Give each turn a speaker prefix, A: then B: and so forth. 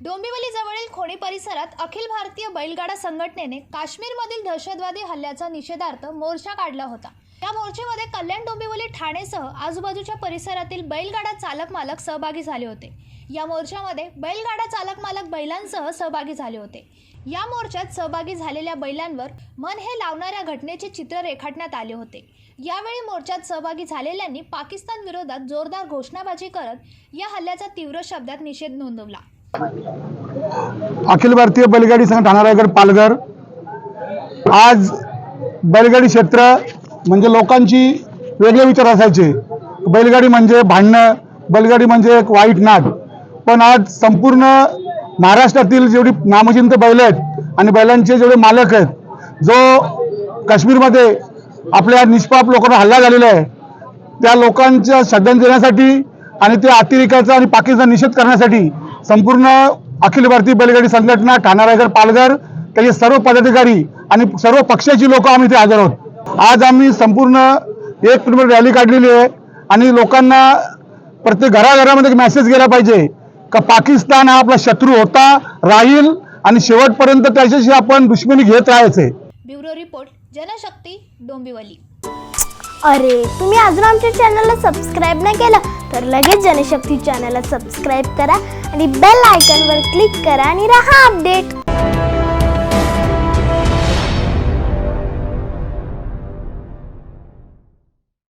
A: डोंबिवली जवळील खोडी परिसरात अखिल भारतीय बैलगाडा संघटनेने काश्मीरमधील दहशतवादी हल्ल्याचा निषेधार्थ मोर्चा काढला होता. या मोर्चेमध्ये कल्याण डोंबिवली ठाणेसह आजूबाजूच्या परिसरातील बैलगाडा चालक मालक सहभागी झाले होते. या मोर्चामध्ये बैलगाडा चालक मालक बैलांसह सहभागी झाले होते. या मोर्चात सहभागी झालेल्या बैलांवर मन हे लावणाऱ्या घटनेचे चित्र रेखाटण्यात आले होते. यावेळी मोर्चात सहभागी झालेल्यांनी पाकिस्तान विरोधात जोरदार घोषणाबाजी करत या हल्ल्याचा तीव्र शब्दात निषेध नोंदवला.
B: अखिल भारतीय बैलगाडी संघ ठाणा रायगड पालघर. आज बैलगाडी क्षेत्र म्हणजे लोकांची वेगळे विचार असायचे. बैलगाडी म्हणजे भांडणं बैलगाडी म्हणजे एक वाईट नाट पण आज संपूर्ण महाराष्ट्रातील जेवढी नामचिंत बैल आहेत आणि बैलांचे जेवढे मालक आहेत जो काश्मीरमध्ये आपल्या निष्पाप लोकांना हल्ला झालेला आहे त्या लोकांच्या श्रद्धांजली देण्यासाठी आणि त्या अतिरेकाचा आणि पाकिस्तान निषेध करण्यासाठी संपूर्ण अखिल भारतीय बैलगाडी संघटना ठाणा रायगड पालघर त्याचे सर्व पदाधिकारी आणि सर्व पक्षाची लोक आम्ही इथे हजर आहोत. आज आम्ही संपूर्ण एक किलोमीटर रॅली काढलेली आहे आणि लोकांना प्रत्येक घराघरामध्ये मेसेज गेला पाहिजे का पाकिस्तान हा आपला शत्रू होता राहील आणि शेवटपर्यंत त्याच्याशी आपण दुश्मनी घेत राहायचे.
A: Bureau report Janshakti Dombivli.
C: अरे तुम्ही अजून आमच्या चॅनलला सबस्क्राईब नाही केलं? तर लगेच जनशक्ती चॅनलला सबस्क्राईब करा आणि बेल आयकॉनवर क्लिक करा आणि रहा अपडेट.